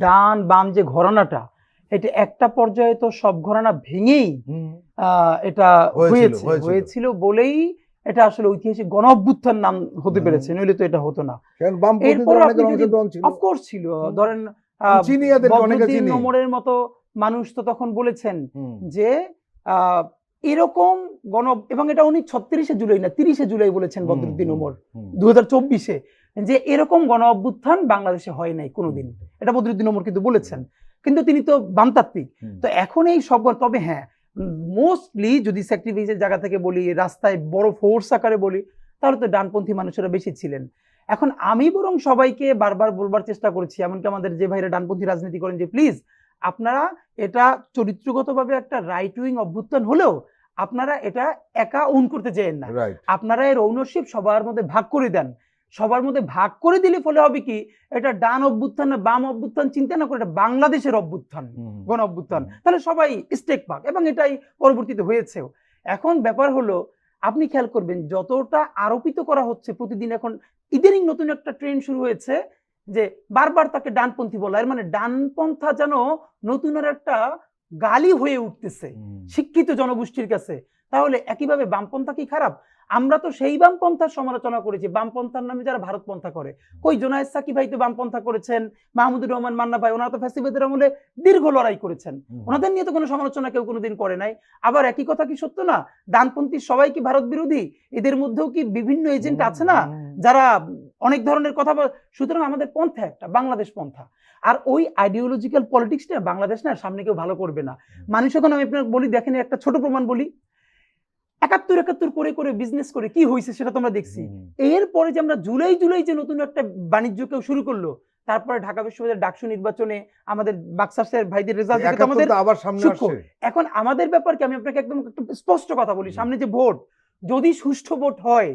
ডান বাম যে ঘরানাটা এটা একটা পর্যায়ে তো সব ঘরানা ভেঙেই এটা হয়েছে হয়েছিল। বলেই এটা আসলে ঐতিহাসিক গণ অভ্যুত্থান নাম হতে পেরেছে নইলে তো এটা হতো না। এরপর অফকোর্স ছিল। ধরেন। নোমরের মতো মানুষ তো তখন বলেছেন যে আহ, এরকম গণ এবং এটা উনি ছত্রিশে জুলাই না তিরিশে জুলাই বলেছেন বদরুদ্দিন ওমর দু হাজার চব্বিশে। যে এরকম গণ অভ্যুত্থান বাংলাদেশে হয় নাই কোনোদিন। এটা বদরুদ্দিন ওমর কিন্তু বলেছেন। কিন্তু তিনি তো বামতাত্ত্বিক। তো এখন এই সব তবে হ্যাঁ মোস্টলি যদি স্যাক্রিফাইসের জায়গা থেকে বলি রাস্তায় বড় ফোর্স আকারে বলি তাহলে তো ডানপন্থী মানুষেরা বেশি ছিলেন। এখন আমি বরং সবাইকে বারবার বলবার চেষ্টা করছি এমনকি আমাদের যে ভাইরা ডানপন্থী রাজনীতি করেন যে প্লিজ আপনারা এটা চরিত্রগতভাবে একটা রাইট উইং অভ্যুত্থান হলেও আপনারা এটা একা ওন করতে চেয়েন না। আপনারা এর ঔনরশিপ সবার মধ্যে ভাগ করে দেন। সবার মধ্যে ভাগ করে দিলে ফলে হবে কি? এটা ডান অভ্যুত্থান না বাম অভ্যুত্থান চিন্তা না করে এটা বাংলাদেশের অভ্যুত্থান গণ অভ্যুত্থান তাহলে সবাই স্টেক পাক এবং এটাই পরবর্তীতে হয়েছেও। এখন ব্যাপার হলো আপনি খেয়াল করবেন যতটা আরোপিত করা হচ্ছে প্রতিদিন এখন ইদানিং নতুন একটা ট্রেন্ড শুরু হয়েছে যে বারবার তাকে ডানপন্থী বলা। এর মানে ডানপন্থা যেন নতুন আর একটা গালি হয়ে উঠতেছে শিক্ষিত জনগোষ্ঠীর কাছে। তাহলে একইভাবে বামপন্থা কি খারাপ? আমরা তো সেই বামপন্থার সমালোচনা করেছি। বামপন্থার নামে যারা ভারতপন্থা করে। কই জোনায়েদ সাকি ভাই তো বামপন্থা করেছেন মাহমুদুর রহমান মান্না ভাই ওনারা তো ফ্যাসিবাদের আমলে দীর্ঘ লড়াই করেছেন। ওনাদের নিয়ে তো কোনো সমালোচনা কেউ কোনোদিন করে নাই। আবার একই কথা কি সত্য না? ডানপন্থী সবাই কি ভারত বিরোধী? এদের মধ্যেও কি বিভিন্ন এজেন্ট আছে না? যারা অনেক ধরনের কথা সুতরাং আমাদের পন্থা একটা বাংলাদেশ পন্থা। আর ওই আইডিওলজিক্যাল পলিটিক্সটা বাংলাদেশ না সামনে কেউ ভালো করবে না। মানুষ এখন আমি আপনাকে বলি দেখেন একটা ছোট প্রমাণ বলি। একাত্তর একাত্তর করে করে বিজনেস করে কি হয়েছে সেটা তোমরা দেখছি। এরপরে যে আমরা জুলাই জুলাই যে নতুন একটা বাণিজ্য কেউ শুরু করল তারপরে ঢাকা বিশ্ববিদ্যালয়ের ডাকসু নির্বাচনে আমাদের বাক্সাসের ভাইদের রেজাল্ট দেখে আমাদের আবার সামনে এখন আমাদের ব্যাপার কি আমি আপনাকে একদম স্পষ্ট কথা বলি সামনে যে ভোট যদি সুষ্ঠু ভোট হয়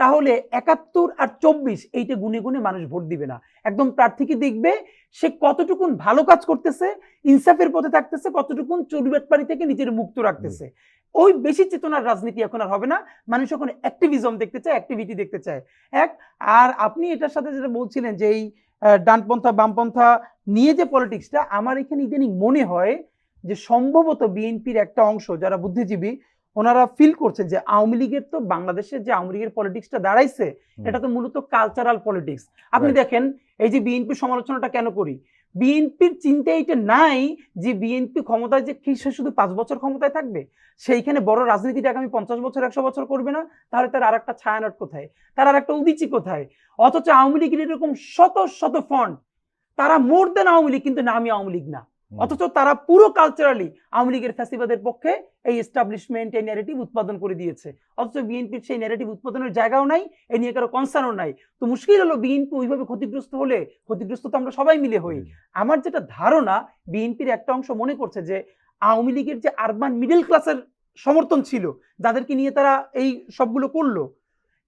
তাহলে একাত্তর আর চব্বিশ এইটা গুনে গুনে মানুষ ভোট দিবে না। একদম প্রার্থীকে দেখবে? সে কতটুকুন ভালো কাজ করতেছে ইনসাফের পথে থাকতেছে কতটুকুন চুরিবাটপাড়ি থেকে নিজের মুক্ত রাখতেছে। ওই বেশি চেতনার রাজনীতি এখন আর হবে না। মানুষ এখন অ্যাক্টিভিজম দেখতে চায় অ্যাক্টিভিটি দেখতে চায়। এক আর আপনি এটার সাথে যেটা বলছিলেন যে এই ডানপন্থা বামপন্থা নিয়ে যে পলিটিক্সটা আমার এখানে ইদানিং মনে হয় যে সম্ভবত বিএনপির একটা অংশ যারা বুদ্ধিজীবী ওনারা ফিল করছেন যে আওয়ামী লীগের তো বাংলাদেশের যে আওয়ামী লীগের পলিটিক্সটা দাঁড়াইছে এটা তো মূলত কালচারাল পলিটিক্স আপনি দেখেন এই যে বিএনপি সমালোচনাটা কেন করি? বিএনপির চিন্তা এটা নাই যে বিএনপি ক্ষমতায় যে কি সে শুধু পাঁচ বছর ক্ষমতায় থাকবে? সেইখানে বড় রাজনীতিটা আগামী পঞ্চাশ বছর, একশো বছর করবে না? তাহলে তার আর একটা ছায়ানট কোথায়? তার আর একটা উদিচি কোথায়? অথচ আওয়ামী লীগের এরকম শত শত ফন্ড তারা মোর দেন আওয়ামী লীগ, কিন্তু নামই আওয়ামী লীগ না। অথচ তারা পুরো কালচারালি আওয়ামী লীগের ফ্যাসিবাদের পক্ষে এই এস্টাবলিশমেন্ট এই ন্যারেটিভ উৎপাদন করে দিয়েছে। অথচ বিএনপির সেই ন্যারেটিভ উৎপাদনের জায়গাও নাই এ নিয়ে কারও কনসার্নও নাই। তো মুশকিল হলো বিএনপি ওইভাবে ক্ষতিগ্রস্ত হলে ক্ষতিগ্রস্ত তো আমরা সবাই মিলে হই। আমার যেটা ধারণা বিএনপির একটা অংশ মনে করছে যে আওয়ামী লীগের যে আরবান মিডল ক্লাসের সমর্থন ছিল যাদেরকে নিয়ে তারা এই সবগুলো করল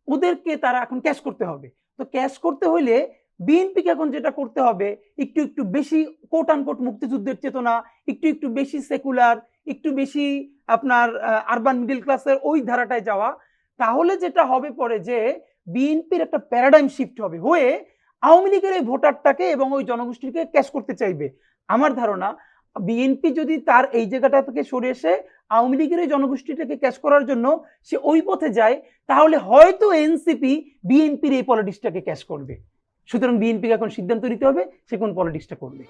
ওদেরকে তারা এখন ক্যাশ করতে হবে। তো ক্যাশ করতে হইলে বিএনপিকে এখন যেটা করতে হবে, একটু একটু বেশি কোট আনকোট মুক্তিযুদ্ধের চেতনা, একটু একটু বেশি সেকুলার একটু বেশি আপনার আরবান মিডল ক্লাসের ওই ধারাটায় যাওয়া, তাহলে যেটা হবে পরে যে বিএনপির একটা প্যারাডাইম শিফট হবে হয়ে আওয়ামী লীগের এই ভোটারটাকে এবং ওই জনগোষ্ঠীকে ক্যাশ করতে চাইবে। আমার ধারণা, বিএনপি যদি তার এই জায়গাটা থেকে সরে এসে আওয়ামী লীগের এই জনগোষ্ঠীটাকে ক্যাশ করার জন্য সে ওই পথে যায়, তাহলে হয়তো এনসিপি বিএনপির এই পলিটিক্সটাকে ক্যাশ করবে। সুতরাং বিএনপিকে এখন সিদ্ধান্ত নিতে হবে সে কোন পলিটিক্সটা করবে।